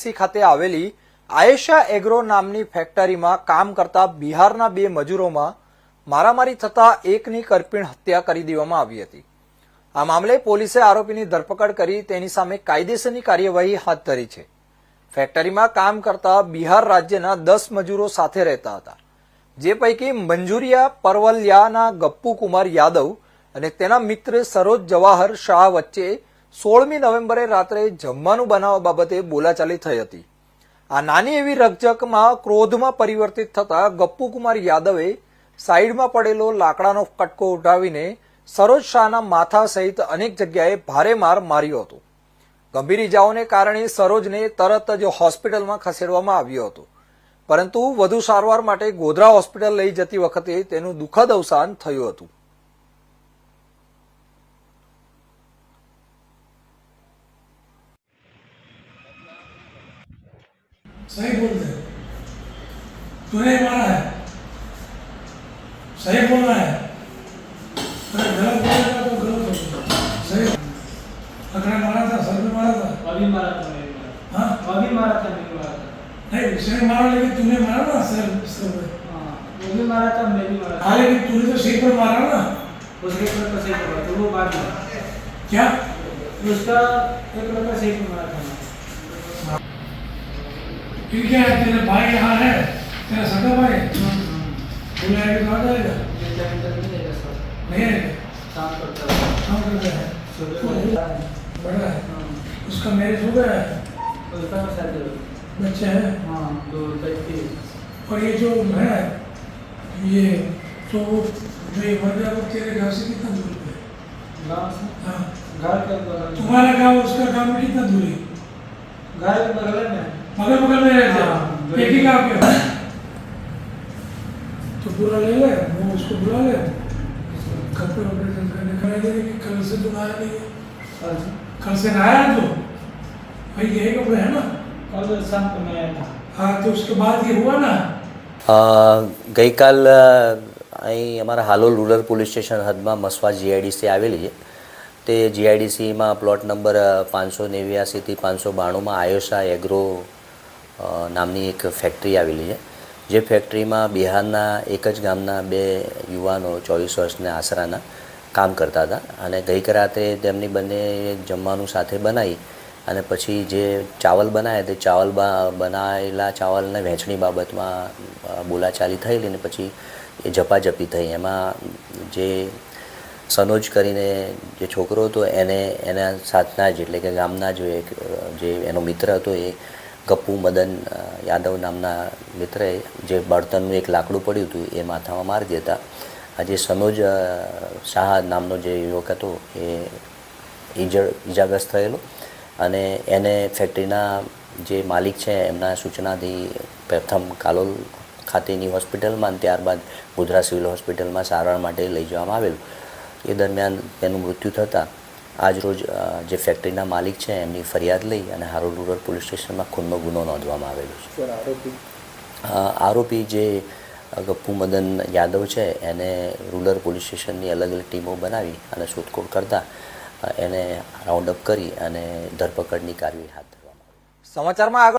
C ખાતે આવેલી Ayesha agro નામની ફેક્ટરીમાં કામ કરતા બિહારના બે મજૂરોમાં મારામારી થતા એકની કરપીણ હત્યા કરી દેવામાં આવી હતી. આ મામલે પોલીસે આરોપીની ધરપકડ કરી તેની સામે કાયદેસરની કાર્યવાહી હાથ ધરી છે. ફેક્ટરીમાં કામ કરતા બિહાર રાજ્યના દસ મજૂરો સાથે રહેતા હતા. જે પૈકી મંજુરિયા પરવલિયાના ગપ્પુ કુમાર યાદવ અને તેના મિત્ર સરોજ જવાહર શાહ વચ્ચે સોળમી નવેમ્બરે રાત્રે જમવાનું બનાવવા બાબતે બોલાચાલી થઈ હતી. આ નાની એવી રકઝકમાં ક્રોધમાં પરિવર્તિત થતા ગપ્પુકુમાર યાદવે સાઈડમાં પડેલો લાકડાનો કટકો ઉઠાવીને સરોજ શાહના માથા સહિત અનેક જગ્યાએ ભારે માર માર્યો હતો. ગંભીર ઇજાઓને કારણે સરોજને તરત જ હોસ્પિટલમાં ખસેડવામાં આવ્યો હતો. પરંતુ વધુ સારવાર માટે ગોધરા હોસ્પિટલ લઈ જતી વખતે તેનું દુઃખદ અવસાન થયું હતું. सही बोल रहे हो। तूने ही मारा है। सही बोलना है। अरे गलत बोलेगा तो गलत होगा सही अकड़ा मारा था सर में मारा था। अभी मारा था मैंने मारा। हाँ? अभी मारा था मैंने मारा था। नहीं उसने मारा लेकिन तूने मारा ना सर सर पे। हाँ वो भी मारा था मैं भी मारा था। हाँ लेकिन तूने तो सिर पर मारा ना। उसके ऊपर का सही पड़ा तो वो में। क्या? उसका एक लड़का सही पे मारा था। मैं। क्योंकि तेरा भाई यहाँ है तेरा सगा भाई बोला है? कहाँ तो जाएगा नहीं करता है। बड़ा है उसका मैरिज हो गया है। बच्चा है बच्चे हैं। और ये जो है ये तो जो ये मर्जा वो तेरे घर से कितना दूर है? हाँ। घर का तुम्हारा गाँव उसका गाँव कितना दूर है? घर बगल में। बगल बगल में रहते हाँ, हो एक ही गांव के हो तो पूरा ले ले वो उसको बुला ले कपड़े वपड़े चेंज करने करा दे कि कल से तो नहाया नहीं है। कल कल से नहाया तो भाई यही कपड़े है ना कल शाम को मैं आया था हाँ तो उसके बाद ये हुआ ना અ, ગઈકાલ અ, અહીં અમારા હાલોલ રૂરલ પોલીસ સ્ટેશન હદમાં મસવા જીઆઈડીસી આવેલી છે તે જીઆઈડીસીમાં પ્લોટ નંબર પાંચસો નેવ્યાસીથી પાંચસો બાણુંમાં આયોશા એગ્રો અ, નામની એક ફેક્ટરી આવેલી છે. જે ફેક્ટરીમાં બિહારના એક જ ગામના બે યુવાનો ચોવીસ વર્ષના આશરાના કામ કરતા હતા અને ગઈક રાતે તેમની બંને જમવાનું સાથે બનાવી અને પછી જે ચાવલ બનાવ્યા તે ચાવલ બનાવેલા ચાવલને વહેંચણી બાબતમાં બોલાચાલી થયેલી ને પછી એ ઝપાઝપી થઈ. એમાં જે સનોજ કરીને જે છોકરો હતો એને, એના સાથના જ એટલે કે ગામના જ એક જે એનો મિત્ર હતો એ ગપ્પુ મદન યાદવ નામના મિત્રએ જે બળતણનું એક લાકડું પડ્યું હતું એ માથામાં મારી દેતા. આજે સનોજ શાહ નામનો જે યુવક હતો એ ઈજળ ઈજાગ્રસ્ત થયેલો અને એને ફેક્ટરીના જે માલિક છે એમના સૂચનાથી પ્રથમ કાલોલ ખાતેની હોસ્પિટલમાં અને ત્યારબાદ ગોધરા સિવિલ હોસ્પિટલમાં સારવાર માટે લઈ જવામાં આવેલું. એ દરમિયાન તેનું મૃત્યુ થતાં આજરોજ જે ફેક્ટરીના માલિક છે એમની ફરિયાદ લઈ અને હારોડ રૂરલ પોલીસ સ્ટેશનમાં ખૂનનો ગુનો નોંધવામાં આવેલો છે. આરોપી? જે ગપ્પુ મદન યાદવ છે એને રૂરલ પોલીસ સ્ટેશનની અલગ અલગ ટીમો બનાવી અને શોધખોળ કરતા એને રાઉન્ડ અપ કરી અને ધરપકડની કાર્યવાહી હાથ ધરવામાં આવી. સમાચારમાં આગળ